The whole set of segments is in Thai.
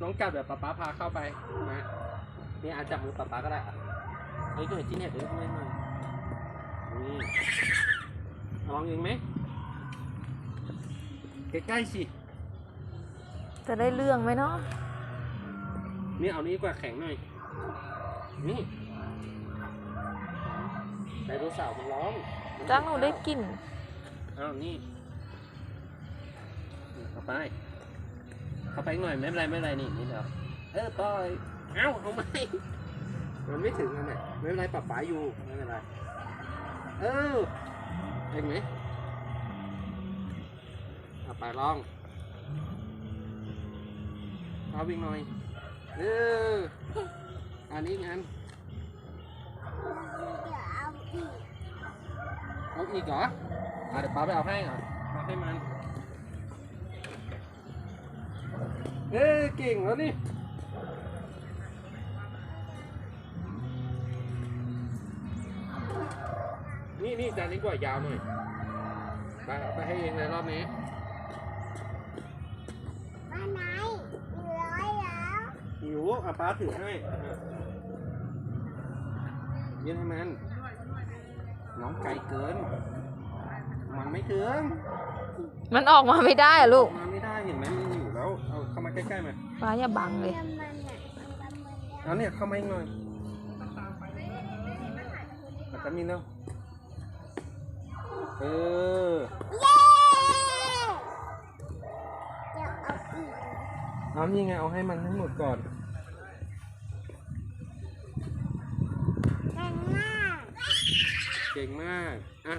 น้องจับเดี๋ยวป๊าป๊าพาเข้าไปนะนี่อาจับมือป๊าป๊าก็ได้อะเฮ้ยก็เห็นที่เนี่ยเดี๋ยวไม่หน่อยนี่ลองเองไหมใกล้ๆสิจะได้เรื่องไหมเนาะนี่เอานี้ดีกว่าแข็งหน่อย นี่ไดโนเสาร์มันร้องมัจ้างหนูได้กลิ่นอ้าวนี่นี่เข้าไปเข้าไปอีกหน่อยไม่เป็นไรไม่เป็นไรนี่นี่เดี๋ยวเออปล่อยเอ้าเอาไม่มันไม่ถึงนั่นแหละไม่เป็นไรปรับฝาอยู่ไม่เป็นไรเออเห็นไหมเอาไปลองเอาวิ่งหน่อยเอออันนี้งานเอาอีกเหรออะเดี๋ยวป้าไปเอาให้เหรอมาให้มัน เอ้ยเก่งแล้วนี่นี่นี่จานนี้กว่ายาวหน่อย ไปเอาไปให้เองเลยรอบนี้มาไหนร้อยแล้วหิวอะป้าถือให้อะยืนให้มัน น้องไก่เกิน มันไม่ถึงมันออกมาไม่ได้อะลูก มาไม่ มาใกล้ๆมาฟ้าอย่าบังเลยมันอะมันมันเอาเนี่ยเข้ามาอีกหน่อยอาจจะมีเนาะเออเย้จะเอาอีกเอานี่ไงเอาให้มันทั้งหมดก่อนแรงมากเก่งมาก อะ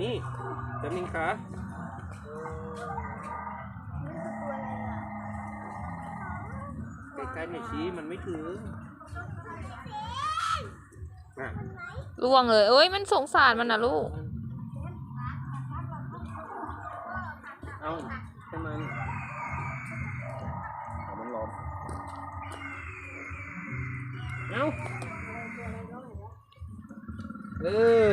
นี่จะมินคะ กล้ๆหน่อยชี้มันไม่ถึงอะล่วงเลยเอ้ยมันสงสารมันนะลูก เอาให้มันเอามันร้อนเอาเออ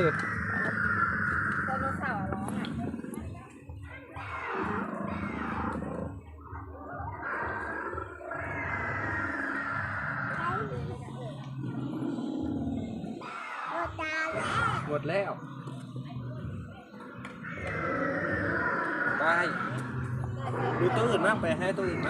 หมดแล้ว ไป ดูตัวอื่นมากไปให้ตัวอื่นมาก